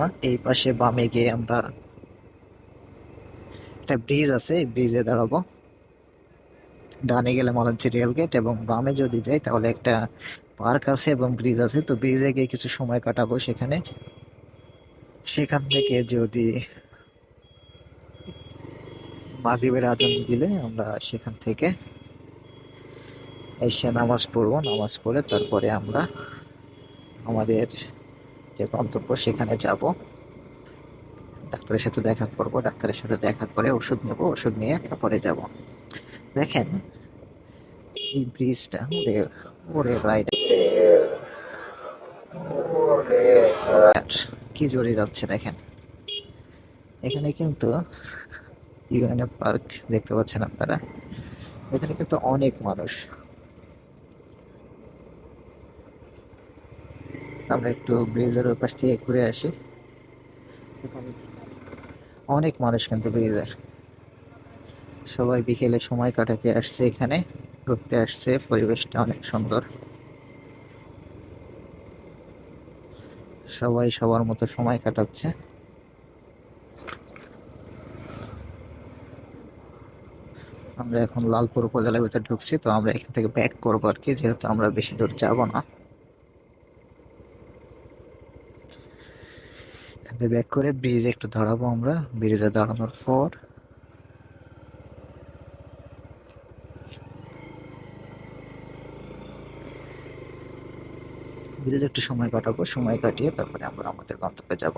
না এই পাশে বামে গিয়ে আমরা একটা ব্রিজ আছে, এই ব্রিজে দাঁড়াবো। ডানে গেলে মলাঞ্চি রেল গেট এবং বামে যদি যাই তাহলে একটা পার্ক আছে এবং ব্রিজ আছে। তো ব্রিজে গিয়ে কিছু সময় কাটাবো সেখানে। সেখান থেকে যদি মাগরিবের আজান দিলে আমরা সেখান থেকে এসে নামাজ পড়ব। নামাজ পড়ে তারপরে আমরা আমাদের যে গন্তব্য সেখানে যাব। ডাক্তারের সাথে দেখা করব, ডাক্তারের সাথে দেখা করে ওষুধ নেব, ওষুধ নিয়ে তারপরে যাব। দেখেন, এই ব্রিজটা ওরে ওরে রাইড কি জোরে যাচ্ছে দেখেন। এখানে কিন্তু ইউএনএ পার্ক দেখতে পাচ্ছেন আপনারা। এখানে কিন্তু অনেক মানুষ। আমরা একটু ব্রিজের ওই পাশ থেকে ঘুরে আসি। অনেক মানুষ কিন্তু ব্রিজের সবাই বিকেলে সময় কাটাতে আসছে এখানে, ঘুরতে আসছে, পরিবেশটা অনেক সুন্দর। সবাই সবার মতো সময় কাটাচ্ছে। আমরা এখন লালপুর উপজেলার ভিতরে ঢুকছি, তো আমরা এখান থেকে ব্যাক করব আর কি, যেহেতু আমরা বেশি দূর যাব না। ব্যাক করে ব্রিজে একটু দাঁড়াবো আমরা। ব্রিজে দাঁড়ানোর পর ব্রিজে একটু সময় কাটাবো। সময় কাটিয়ে তারপরে আমরা আমাদের গন্তব্যে যাব।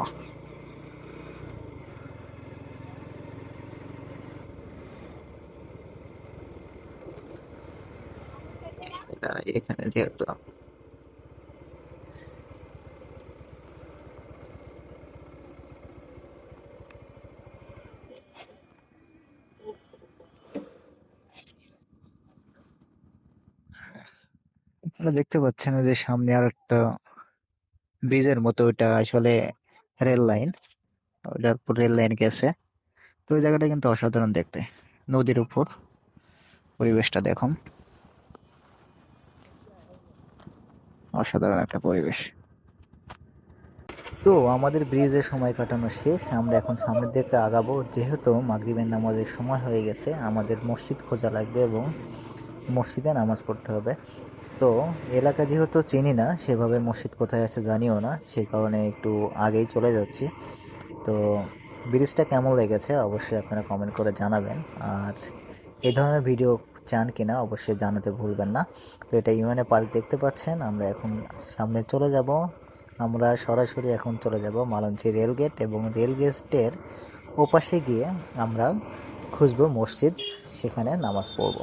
এখানে যেহেতু আপনারা দেখতে পাচ্ছেন যে সামনে আর একটা ব্রিজের মতো ওইটা আসলে রেল লাইন। ওটার উপর রেল লাইন গেছে। তো ওই জায়গাটা কিন্তু অসাধারণ দেখতে। নদীর উপর পরিবেশটা দেখুন। অসাধারণ একটা পরিবেশ। তো আমাদের ব্রিজের সময় কাটানো শেষ। আমরা এখন সামনের দিকে আগাবো। যেহেতু মাগরিবের নামাজের সময় হয়ে গেছে, আমাদের মসজিদ খোঁজা লাগবে এবং মসজিদে নামাজ পড়তে হবে। তো এলাকা যেহেতু চিনি না, সেভাবে মসজিদ কোথায় আছে জানিও না। সেই কারণে একটু আগেই চলে যাচ্ছি। তো ব্রিজটা কেমন লেগেছে অবশ্যই আপনারা কমেন্ট করে জানাবেন। আর এই ধরনের ভিডিও চান কিনা অবশ্যই জানাতে ভুলবেন না। তো এটা ইউএনএ পার্ক দেখতে পাচ্ছেন, আমরা এখন সামনে চলে যাব। আমরা সরাসরি এখন চলে যাব মালঞ্চি রেলগেট এবং রেলগেটের ওপাশে গিয়ে আমরা খুঁজবো মসজিদ, সেখানে নামাজ পড়ব।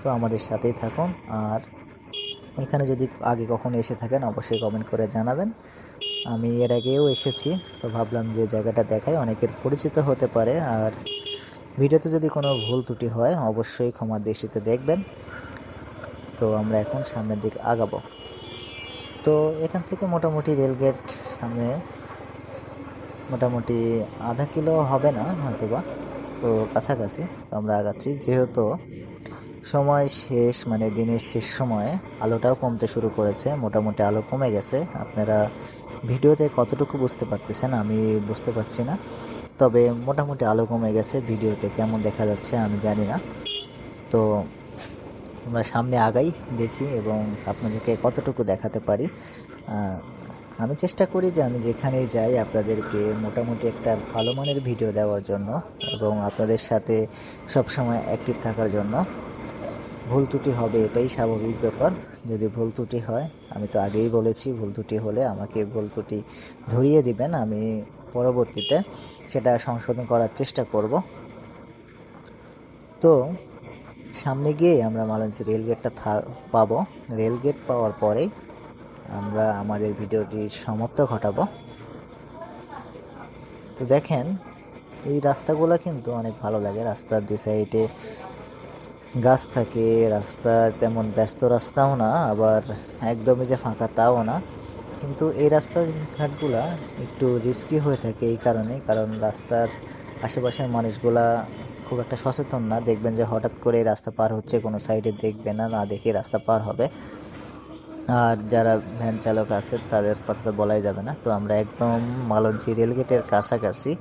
তো আমাদের সাথেই থাকুন। আর এখানে যদি আগে কখনো এসে থাকেন, অবশ্যই কমেন্ট করে জানাবেন। আমি এর আগেও এসেছি, তো ভাবলাম যে জায়গাটা দেখাই, অনেকের পরিচিত হতে পারে। আর ভিডিওতে যদি কোনো ভুল ত্রুটি হয়, অবশ্যই ক্ষমা দৃষ্টিতে দেখবেন। তো আমরা এখন সামনের দিকে আগাবো। তো এখান থেকে মোটামুটি রেলগেট সামনে মোটামুটি আধা কিলো হবে না, হয়তোবা। তো কাছাকাছি, তো আমরা আগাচ্ছি। যেহেতু সময় শেষ মানে দিনের শেষ সময়ে আলোটাও কমতে শুরু করেছে, মোটামুটি আলো কমে গেছে। আপনারা ভিডিওতে কতটুকু বুঝতে পারতেছেন আমি বুঝতে পারছি না। তবে মোটামুটি আলো কমে গেছে ভিডিওতে, কেমন দেখা যাচ্ছে আমি জানি না। তো আমরা সামনে আগাই, দেখি এবং আপনাদেরকে কতটুকু দেখাতে পারি। আমি চেষ্টা করি যে আমি যেখানেই যাই আপনাদেরকে মোটামুটি একটা ভালো মানের ভিডিও দেওয়ার জন্য এবং আপনাদের সাথে সবসময় অ্যাক্টিভ থাকার জন্য। ভুল ত্রুটি হবে এটাই স্বাভাবিক ব্যাপার। যদি ভুল ত্রুটি হয়, আমি তো আগেই বলেছি, ভুল ত্রুটি হলে আমাকে ভুল ত্রুটি ধরিয়ে দিবেন, আমি পরবর্তীতে সেটা সংশোধন করার চেষ্টা করব। তো, সামনে গিয়ে আমরা মালঞ্চি রেলগেটটা থা, পাবো। রেলগেট পাওয়ার পরেই আমরা আমাদের ভিডিওটির সমাপ্ত ঘটাবো। তো দেখেন, এই রাস্তাগুলো কিন্তু অনেক ভালো লাগে। রাস্তার দুই সাইডে গাছ থাকে, রাস্তার তেমন ব্যস্ত রাস্তাও না, আবার একদমই যে ফাঁকা তাও না। কিন্তু এই রাস্তাঘাটগুলা একটু রিস্কি হয়ে থাকে এই কারণে, কারণ রাস্তার আশেপাশের মানুষগুলা খুব একটা সচেতন না। দেখবেন যে হঠাৎ করে রাস্তা পার হচ্ছে, কোনো সাইডে দেখবে না না দেখে রাস্তা পার হবে। আর যারা ভ্যান চালক আছে, তাদের কথা তো বলাই যাবে না। তো আমরা একদম মালঞ্চি রেলগেটের কাছাকাছি।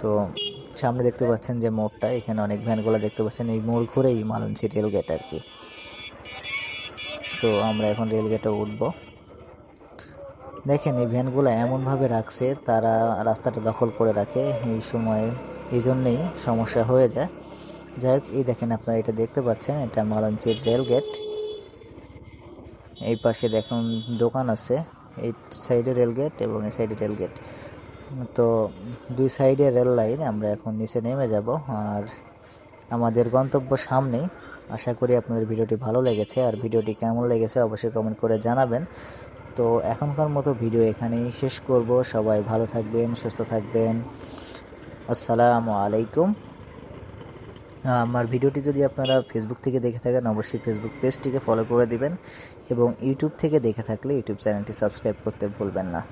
তো সামনে দেখতে পাচ্ছেন যে মোড়টা, এখানে অনেক ভ্যানগুলো দেখতে পাচ্ছেন, এই মোড় ঘুরেই মালঞ্চি রেলগেট আর কি। তো আমরা এখন রেলগেটে উঠব। দেখেন, এই ভ্যানগুলো এমনভাবে রাখছে, তারা রাস্তাটা দখল করে রাখে, এই সময়, এই জন্যেই সমস্যা হয়ে যায়। যাই হোক, এই দেখেন আপনারা এটা দেখতে পাচ্ছেন, এটা মালঞ্চির রেলগেট। এই পাশে দেখুন দোকান আছে, এই সাইডে রেলগেট এবং এই সাইডে রেলগেট। তো দুই সাইডে রেল লাইন, আমরা এখন নিচে নেমে যাব। আর আমাদের গন্তব্য সামনেই। আশা করি আপনাদের ভিডিওটি ভালো লেগেছে। আর ভিডিওটি কেমন লেগেছে অবশ্যই কমেন্ট করে জানাবেন। তো এখনকার মতো ভিডিও এখানেই শেষ করব। সবাই ভালো থাকবেন, সুস্থ থাকবেন। আসসালামু আলাইকুম। আমার ভিডিওটি যদি আপনারা ফেসবুক থেকে দেখে থাকেন, অবশ্যই ফেসবুক পেজটিকে ফলো করে দিবেন। এবং ইউটিউব থেকে দেখে থাকলে ইউটিউব চ্যানেলটি সাবস্ক্রাইব করতে ভুলবেন না।